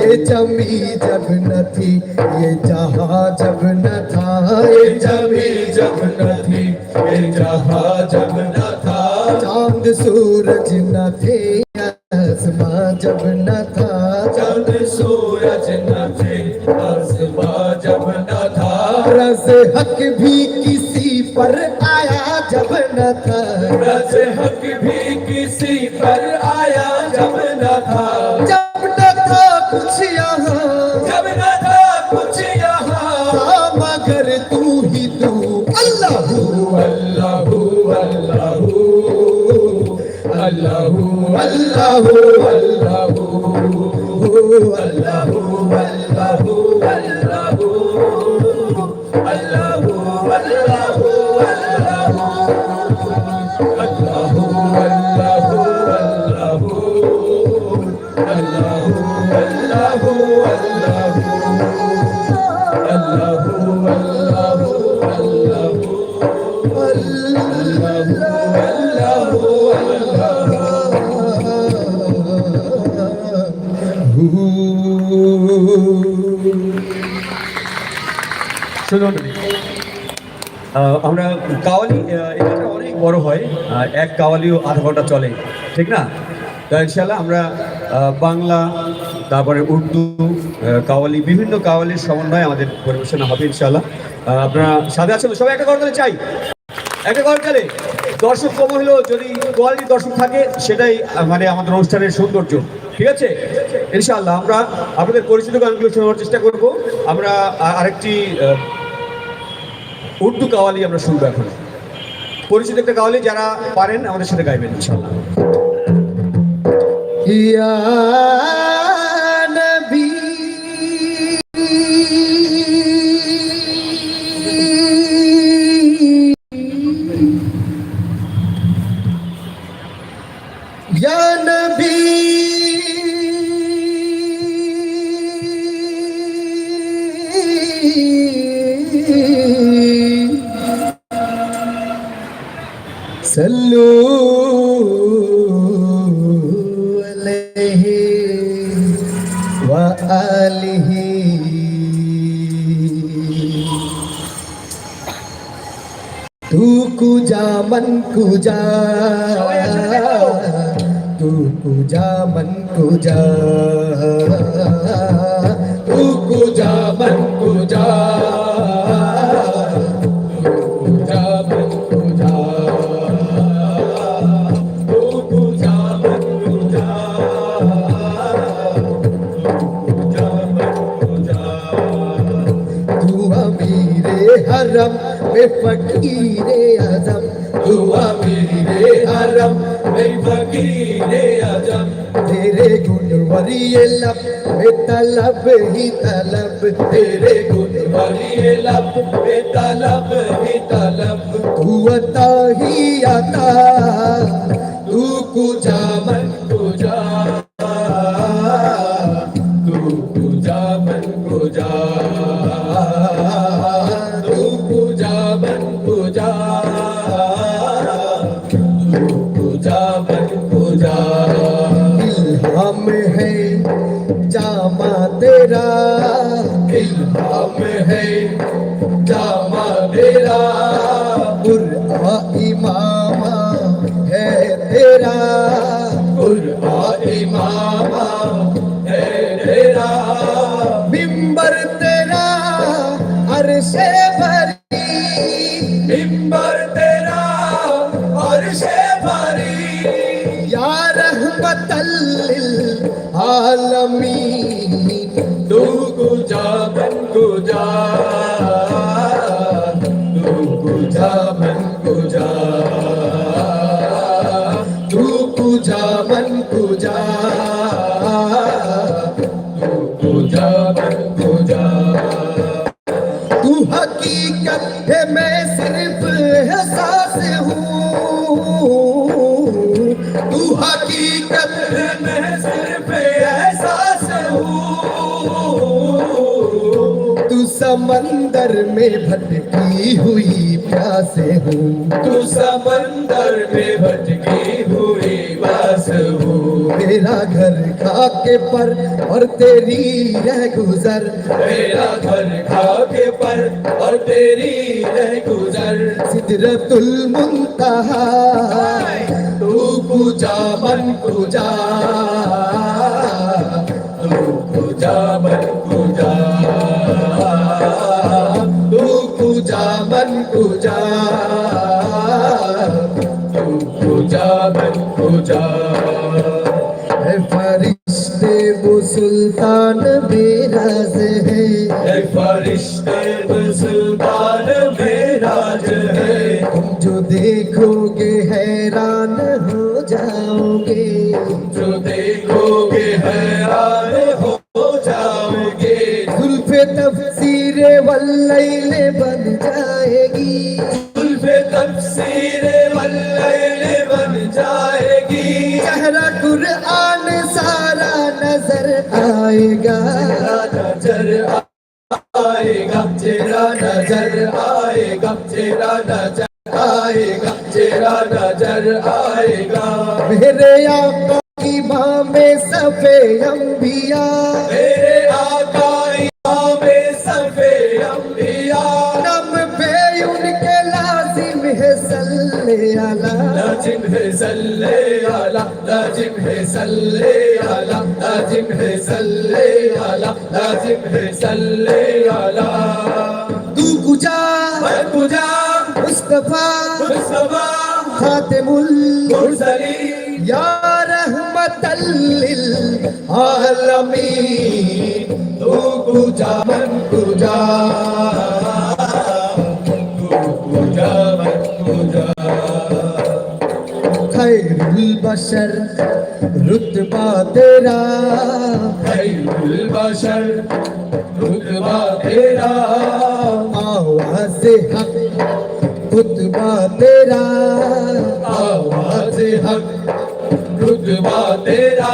یہ جمی جب نہ تھی، یہ جہاں جب نہ تھا، یہ جمی جب نہ تھی، یہ جہاں جب نہ تھا۔ چاند سورج نہ تھے آسمان جب نہ تھا۔ چاند سورج نہ تھے آسمان جب نہ تھا۔ رز حق بھی کسی پر آ किसी पर आया जब न था जब न था कुछ यहाँ जब न था कुछ यहाँ मगर तू ही तू अल्लाह अल्लाह अल्लाह अल्लाह अल्लाह अल्लाह अल्लाह अल्लाह अल्लाह আমরা কাওয়ালি এখানে অনেক বড় হয় এক কাওয়ালিও আধা ঘণ্টা চলে, ঠিক না? তা ইনশাল্লাহ আমরা বাংলা, তারপরে উর্দু কাওয়ালি, বিভিন্ন কাওয়ালির সমন্বয়ে আমাদের পরিবেশনা হবে ইনশাল্লাহ আপনারা সাথে আছেন? সবাই একটা করতালে চাই। একটা করতালে দর্শক কম হলেও যদি কোয়ালিটি দর্শক থাকে, সেটাই মানে আমাদের অনুষ্ঠানের সৌন্দর্য, ঠিক আছে? ইনশাআল্লাহ আমরা আপনাদের পরিচিত গানগুলো শোনার চেষ্টা করব। আমরা আরেকটি উর্দু কাওয়ালি আমরা শুনব এখন। পরিচিত একটা কাওয়ালি যারা পারেন আমাদের সাথে গাইবেন ইনশাল্লাহ Ya حرم، میں فقیر اعظم دعا میرے حرم، میں فقیر اعظم۔ تیرے گنوری لب، میں طلب ہی طلب۔ تیرے گنوری لب، میں طلب ہی طلب۔ تو عطا ہی عطا، تو کو جامن पूजा मन पूजा इल्हाम है जामा तेरा इल्हाम है जामा तेरा बुरा इमामा है तेरा پوجا تو پوجا۔ تو حقیقت میں صرف احساس ہوں۔ تو حقیقت میں صرف احساس ہوں۔ تو سمندر میں بھٹکی ہوئی پیاسے ہوں۔ تو سمندر ہو میرا گھر کے پر اور تیری رہ گزر۔ میرا گھر کے پر اور تیری رہ گزر۔ سدرت المنتہا۔ تو پوجا من پوجا۔ تو پوجا من پوجا۔ تو پوجا من پوجا۔ تو پوجا من پوجا۔ सुल्तान बेराज है ए फरिश्ते मुसलमान मेराज है तुम जो देखोगे بن جائے گی۔ چہرہ قرآن سارا نظر آئے گا۔ نظر آئے گا چہرہ نظر آئے گا چہرہ نظر آئے گا چہرہ نظر آئے گا۔ میرے آقا کی ماں میں سب انبیاء۔ میرے آقا نجم ہے سلے اعلی نجم ہے صلی اعلی نجم ہے صلی اعلی نجم ہے صلی اعلی تو کجا میں کجا مصطفی. مصطفی. خاتم المرسلین یا رحمت للعالمین تو کجا من کجا خير البشر رتبہ تیرا خير البشر رتبہ تیرا آواز حق رتبہ تیرا آواز حق رتبہ تیرا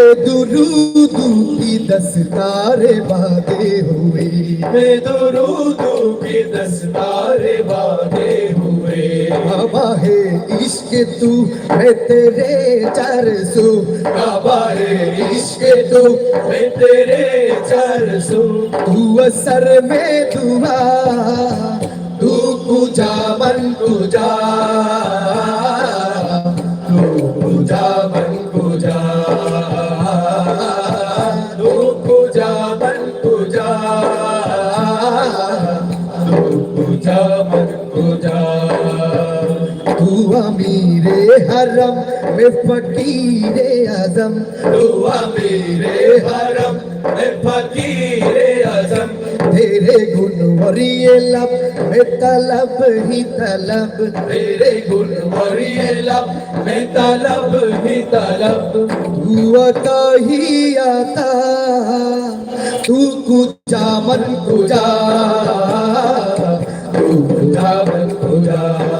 بے درود کی دستارے بادے ہوئے۔ میں درودوں کی دستارے بادے ہوئے۔ بابا ہے عشق تو ہے تیرے چرسو بابا ہے عشق تو میں تیرے چرسو تو اثر میں دعا تو کجا من کجا میرے حرم میں فقیر اعظم۔ ہوا میرے حرم میں فقیر اعظم۔ تیرے گنوری لب میں طلب ہی طلب۔ تیرے گنوری لب میں طلب ہی طلب۔ تو عطا ہی عطا تو کجا من کجا تو کجا من کجا۔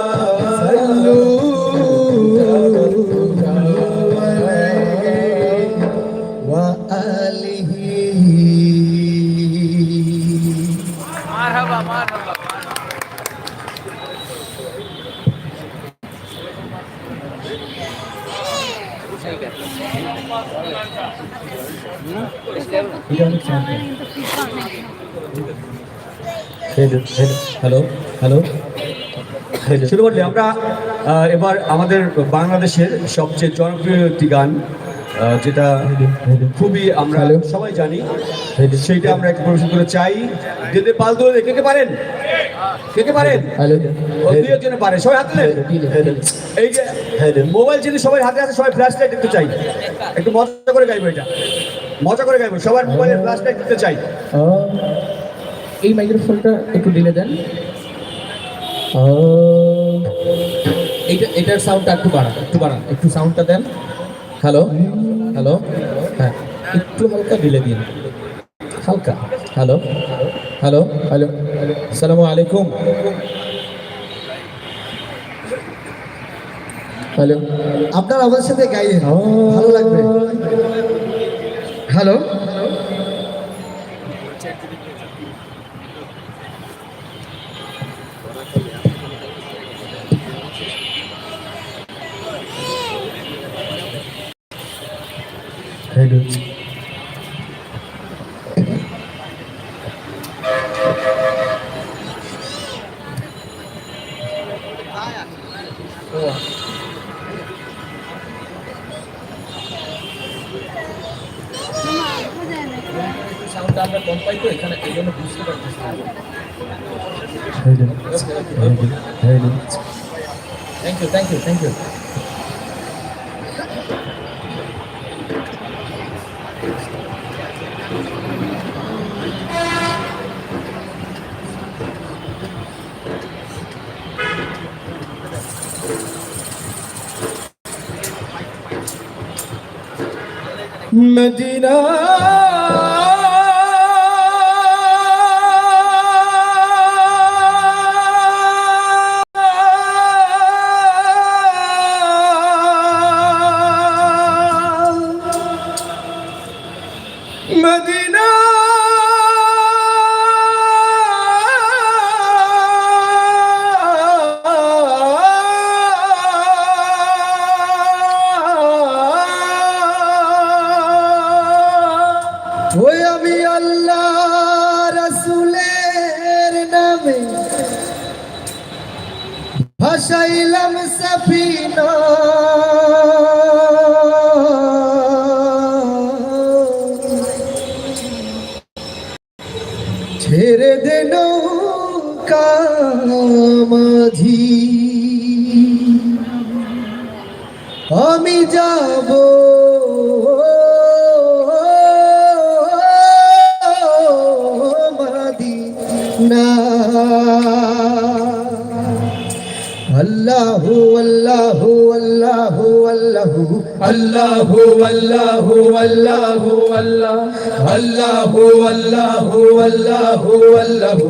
হ্যালো হ্যালো শুরু করলে আমরা এবার আমাদের বাংলাদেশের সবচেয়ে জনপ্রিয় একটি গান যেটা খুবই আমরা সবাই জানি। সেইটা আমরা একটু পরিবেশন করে চাই। যদি পাল তুলে কে কে পারেন? কে কে পারেন? দুই একজনে পারে সবাই হাত এই যে মোবাইল যদি সবাই হাতে হাতে সবাই ফ্ল্যাশ লাইট দেখতে চাই। একটু মজা করে গাইবো এটা। মজা করে গাইবো সবার মোবাইলে ফ্ল্যাশ লাইট দেখতে চাই। এই মাইক্রোফোনটা একটু দিলে দেন। এইটা এটার সাউন্ডটা একটু বাড়ান একটু বাড়ান একটু সাউন্ডটা দেন। হ্যালো হ্যালো হ্যাঁ একটু হালকা দিলে দিন। হালকা। হ্যালো হ্যালো হ্যালো আসসালামু আলাইকুম। হ্যালো আপনার আমার সাথে গাইয়ে ভালো লাগবে। Hello you, thank you, thank you. Medina. ভাসাইলাম ছেড়ে মাঝি। আমি যাব আল্লাহু আল্লাহু আল্লাহু আল্লাহু আল্লাহু আল্লাহু আল্লাহু আল্লাহ আল্লাহু আল্লাহু আল্লাহু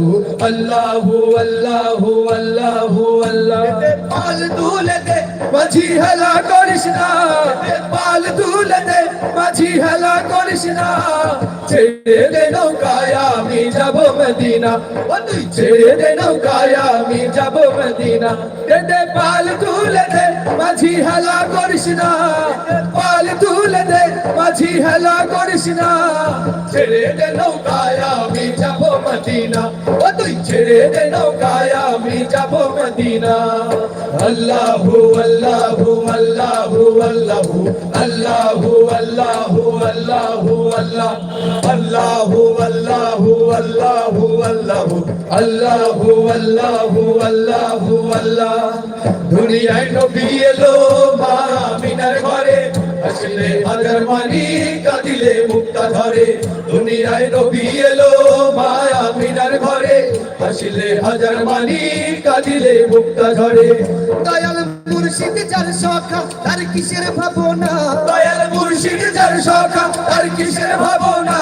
আল্লাহু আল্লাহু আল্লাহু আল্লাহু পাল তুলে দে মাঝি হেলা করিস না, পাল তুলে দে মাঝি হেলা করিস না। ছেড়ে দে নৌকায় আমি যাব মদিনা ও তুই ছেড়ে দে নৌকায় আমি যাব মদিনা। দে দে পাল তুলে মাঝি হেলা করিস না পাল তুলে মাঝি হেলা করিস না ছেড়ে দে নৌকায় আমি যাব মদিনা ও তুই ছেড়ে দে নৌকায় আমি যাব মদিনা আল্লাহু আল্লাহু আল্লাহু আল্লাহু আল্লাহু আল্লাহু আল্লাহু আল্লাহ আল্লাহু আল্লাহু আল্লাহু আল্লাহু আল্লাহু আল্লাহু আল্লাহু আল্লাহ দুনিয়ায় নবী এলো মা আমিনার ঘরে। আসলে হাজার মানি কাঁদিলে মুক্তা ধরে। দুনিয়ায় নবী এলো মা আমিনার ঘরে। আসলে হাজার মানি কাঁদিলে মুক্তা ধরে। দয়াল মুর্শিদ যার সখা তার কিসের ভাবনা? দয়াল মুর্শিদ যার সখা আর কিসের ভাবনা?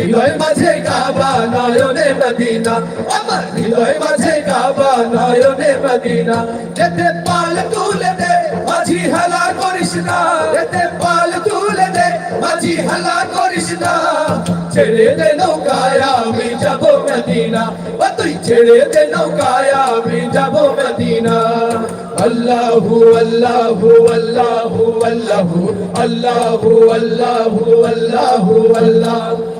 হৃদয় মাঝে কাবা, নয়নে মদিনা। আমার হৃদয় মাঝে কাবা, নয়নে মদিনা। যেতে পাল তুলে দে, মাঝি হালা করিস না। যেতে পাল তুলে দে, মাঝি হালা করিস না। ছেড়ে দে নৌকায়, আমি যাব মদিনা। ও তুই ছেড়ে দে নৌকায়, আমি যাব মদিনা। আল্লাহু আল্লাহু আল্লাহু আল্লাহু আল্লাহু আল্লাহু আল্লাহু, আল্লাহ।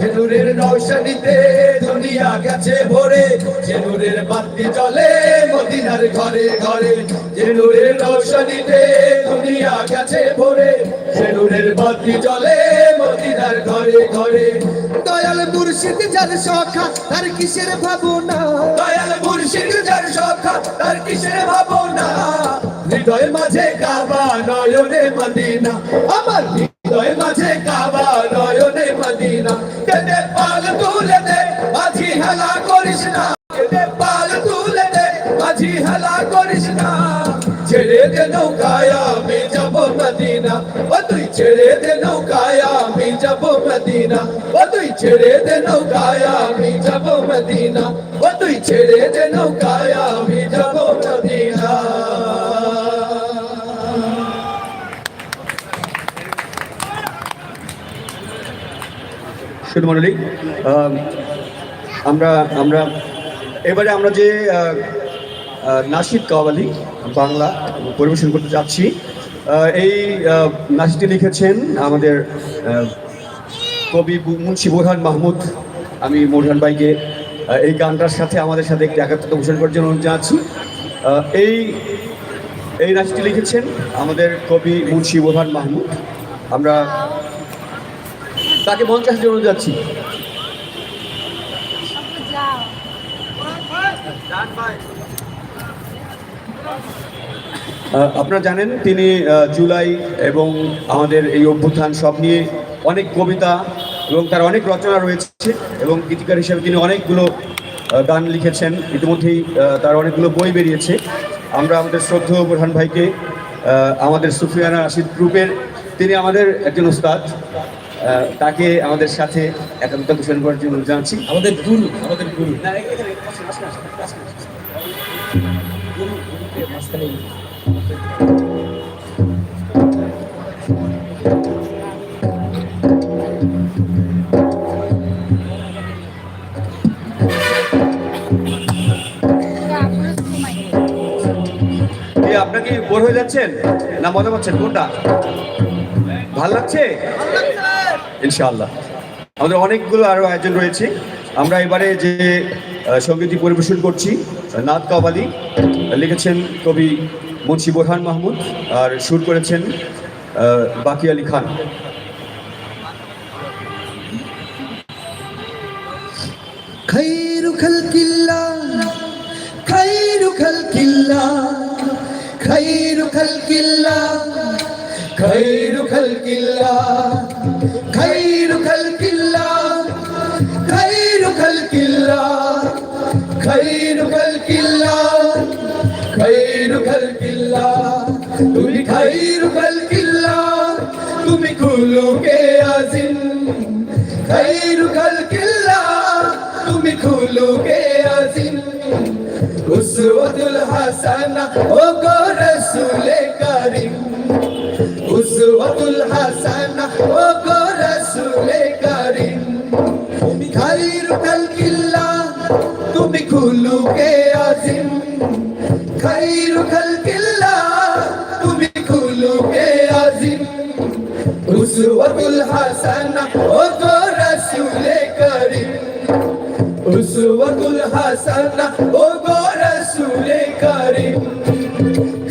জেনুরের রৌশনীতে দুনিয়া গেছে ভরে জেনুরের বাতি জ্বলে মদিনার ঘরে ঘরে। জেনুরের রৌশনীতে দুনিয়া গেছে ভরে জেনুরের বাতি জ্বলে মদিনার ঘরে ঘরে। দয়াল মুর্শিদ যার সখা তার কিসের ভাবনা? দয়াল মুর্শিদ যার সখা তার কিসের ভাবনা? হৃদয় মাঝে কাবা নয়নে মদিনা। আমার হৃদয় মাঝে কাবা, নয়নে মদিনা। কেটে পাল তুলে দে, মাঝি হেলা করিস না। কেটে পাল তুলে দে, মাঝি হেলা করিস না। ছেড়ে দে নৌকায় আমি যাব মদিনা। ও তুই ছেড়ে দে নৌকায় আমি যাব মদিনা। ও তুই ছেড়ে দে নৌকায় আমি যাব মদিনা। ও তুই ছেড়ে দে নৌকায় আমি যাব মদিনা। শুধু মন্ডলী আমরা আমরা, এবারে আমরা যে নাসিদ কাওয়ালি, বাংলা পরিবেশন করতে যাচ্ছি এই নাসিদটি লিখেছেন আমাদের কবি মুন্সি বোরহান মাহমুদ। আমি মোরহান ভাইকে এই গানটার সাথে আমাদের সাথে একটি একাত্মতা ঘোষণা করার জন্য অনুরোধ জানাচ্ছি। এই এই নাচটি লিখেছেন আমাদের কবি মুন্সি বোরহান মাহমুদ। আমরা তাকে আসার জন্য যাচ্ছি। আপনারা জানেন, তিনি জুলাই এবং আমাদের এই অভ্যুত্থান সব নিয়ে অনেক কবিতা এবং তার অনেক রচনা রয়েছে এবং গীতিকার হিসেবে তিনি অনেকগুলো গান লিখেছেন। ইতিমধ্যেই তার অনেকগুলো বই বেরিয়েছে। আমরা আমাদের শ্রদ্ধেয় প্রধান ভাইকে আমাদের সুফিয়ানা রাশিদ গ্রুপের, তিনি আমাদের একজন উস্তাদ তাকে আমাদের সাথে একান্ত ঘোষণা করার জন্য জানাচ্ছি আমাদের গুরু আমাদের গুরু। আপনাকে বোর হয়ে যাচ্ছেন? না মজা পাচ্ছেন কোনটা? ভালো লাগছে। ইনশাআল্লাহ আমাদের অনেকগুলো আরো আয়োজন রয়েছে আমরা এবারে যে আহ, সঙ্গীতটি পরিবেশন করছি নাদ কাবালি লিখেছেন কবি মুন্সি বোরহান মাহমুদ আর সুর করেছেন আহ, বাকি আলী খান خير خلق الله خير خلق الله خير خلق الله خير خلق الله خير خلق الله خير خلق الله خير خلق الله خير خلق الله তুমি خير خلق الله তুমি খুলুকে আজিম خير خلق الله তুমি খুলুকে আজিম উসওয়াতুল হাসানা ও গো রাসূলে أسوة حسنة رسول كريم أسوة حسنة رسول كريم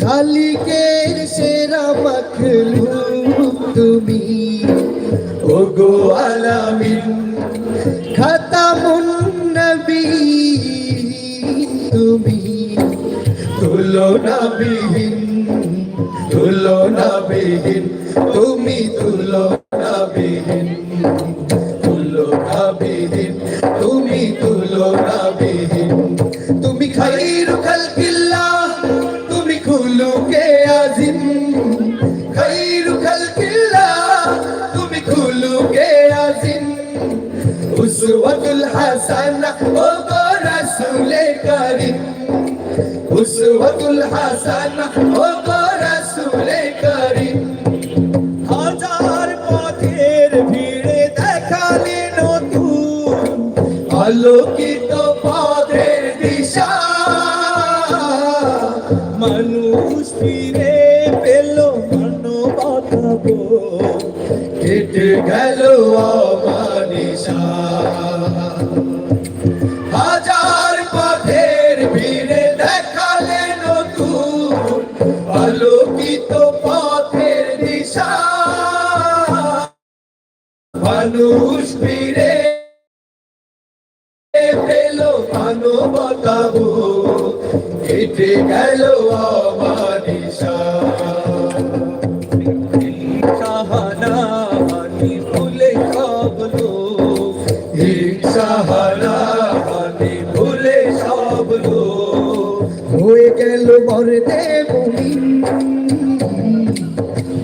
খালিকের সেরা মখলুক তুমি ওগো আলামিন খতম সুবীর না তুলনাবিহীন তুমি তুলনাবিহীন তুল আলোকিত পথের দিশা। মানুষ ফিরে পেল মানবতা কেটে গেল সব হয়ে গেল মরদে মুমিন।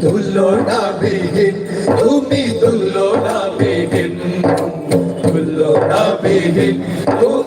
তুলো না বিহীন তুমি তুলো না বিহীন। তুলো না বিহীন তুমি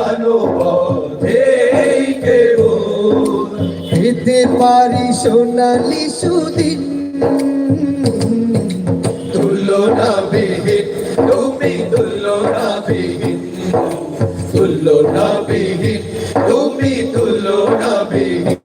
ভালো পথে গো পেতে পারি সোনালি সুদিন। তুলনা বিহীন তুমি তুলনা বিহীন তুলনা বিহীন তুমি তুলনা বিহীন